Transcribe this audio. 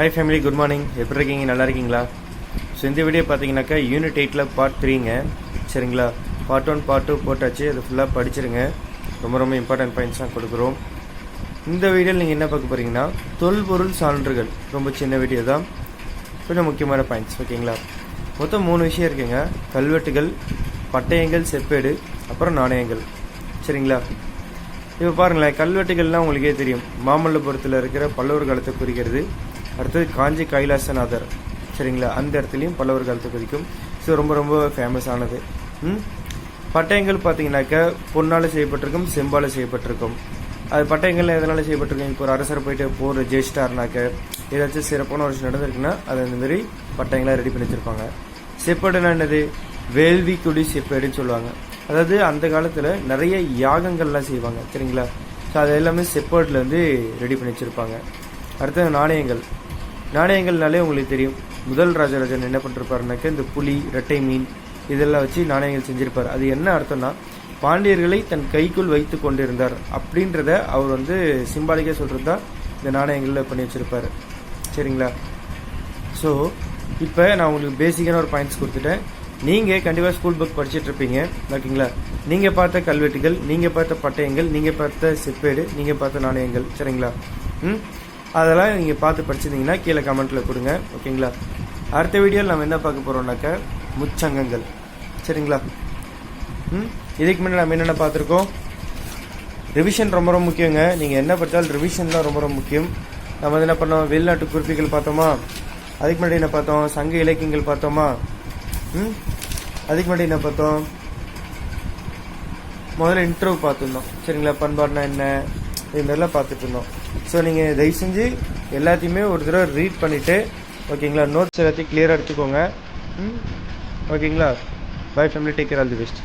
Hi family good morning எப்படி இருக்கீங்க? நல்லா இருக்கீங்களா? ஸோ இந்த வீடியோ பார்த்தீங்கன்னாக்கா யூனிட் எயிட்டில் பார்ட் த்ரீங்க சரிங்களா? பார்ட் ஒன் பார்ட் டூ போட்டாச்சு. அது ஃபுல்லாக படிச்சிருங்க. ரொம்ப ரொம்ப இம்பார்ட்டன்ட் பாயிண்ட்ஸ்லாம் கொடுக்குறோம். இந்த வீடியோவில் நீங்கள் என்ன பார்க்க போகிறீங்கன்னா தொல்பொருள் சான்றுகள். ரொம்ப சின்ன வீடியோ தான். கொஞ்சம் முக்கியமான பாயிண்ட்ஸ் ஓகேங்களா மொத்தம் மூணு விஷயம் இருக்குங்க. கல்வெட்டுகள் பட்டயங்கள் செப்பேடு அப்புறம் நாணயங்கள். சரிங்களா? இப்போ பாருங்களேன். கல்வெட்டுகள்லாம் உங்களுக்கே தெரியும். மாமல்லபுரத்தில் இருக்கிற பல்லவர் காலத்தை குறிக்கிறது. அடுத்தது காஞ்சி கைலாசநாதர். சரிங்களா? அந்த இடத்துலையும் பல்லவர் காலத்தை வரைக்கும் ஸோ ரொம்ப ரொம்ப ஃபேமஸ் ஆனது. ம்? பட்டயங்கள் பார்த்தீங்கன்னாக்கா பொன்னால் செய்யப்பட்டிருக்கும் செம்பால் செய்யப்பட்டிருக்கும். அது பட்டயங்கள் எதனால் செய்யப்பட்டிருக்கும்? இப்போ ஒரு அரசர் போயிட்டு போகிற ஜெயிச்சிட்டாருனாக்க ஏதாச்சும் சிறப்பான ஒரு விஷயம் நடந்திருக்குன்னா அது அந்தமாரி பட்டயங்களாக ரெடி பண்ணி வச்சுருப்பாங்க. செப்பேடுனா என்னது? வேள்வி குடி செப்பேடுன்னு சொல்லுவாங்க. அதாவது அந்த காலத்தில் நிறைய யாகங்கள்லாம் செய்வாங்க. சரிங்களா? ஸோ அது எல்லாமே செப்பேர்டில் வந்து ரெடி பண்ணி வச்சுருப்பாங்க. அடுத்தது நாணயங்கள். நாணயங்கள்னாலே உங்களுக்கு தெரியும். முதல் ராஜராஜன் என்ன பண்ணிருப்பாருனாக்க இந்த புலி ரெட்டை மீன் இதெல்லாம் வச்சு நாணயங்கள் செஞ்சிருப்பார். அது என்ன அர்த்தம்னா பாண்டியர்களை தன் கைக்குள் வைத்து கொண்டிருந்தார் அப்படின்றத அவர் வந்து சிம்பாலிக்காக சொல்கிறது தான் இந்த நாணயங்களில் பண்ணி வச்சுருப்பார். சரிங்களா? ஸோ இப்போ நான் உங்களுக்கு பேசிக்கான ஒரு பாயிண்ட்ஸ் கொடுத்துட்டேன். நீங்கள் கண்டிப்பாக ஸ்கூல் புக் படிச்சுட்டு இருப்பீங்க ஓகேங்களா? நீங்கள் பார்த்த கல்வெட்டுகள் நீங்கள் பார்த்த பட்டயங்கள் நீங்கள் பார்த்த செப்பேடு நீங்கள் பார்த்த நாணயங்கள். சரிங்களா? ம்? அதெல்லாம் நீங்கள் பார்த்து படிச்சிருந்தீங்கன்னா கீழே கமெண்ட்டில் கொடுங்க. ஓகேங்களா அடுத்த வீடியோவில் நம்ம என்ன பார்க்க போகிறோம்னாக்க முச்சங்கங்கள். சரிங்களா? ம்? இதுக்கு முன்னாடி நம்ம என்னென்ன பார்த்துருக்கோம்? ரிவிஷன் ரொம்ப ரொம்ப முக்கியங்க. நீங்கள் என்ன படித்தாலும் ரிவிஷன் தான் ரொம்ப ரொம்ப முக்கியம். நம்ம வந்து என்ன பண்ணோம்? வெளிநாட்டு குறிப்புகள் பார்த்தோமா? அதுக்கு முன்னாடி என்ன பார்த்தோம்? சங்க இலக்கியங்கள் பார்த்தோமா? ம்? அதுக்கு முன்னாடி என்ன பார்த்தோம்? முதல்ல இன்ட்ரோ பார்த்துருந்தோம். சரிங்களா? பண்பாடுனா என்ன? இது மாதிரிலாம் பார்த்துட்டு இருந்தோம். ஸோ நீங்கள் தயவு செஞ்சு எல்லாத்தையுமே ஒரு தடவை ரீட் பண்ணிவிட்டு ஓகேங்களா? நோட்ஸ் எல்லாத்தையும் கிளியராக எடுத்துக்கோங்க. ம்? ஓகேங்களா? Bye family take care all the best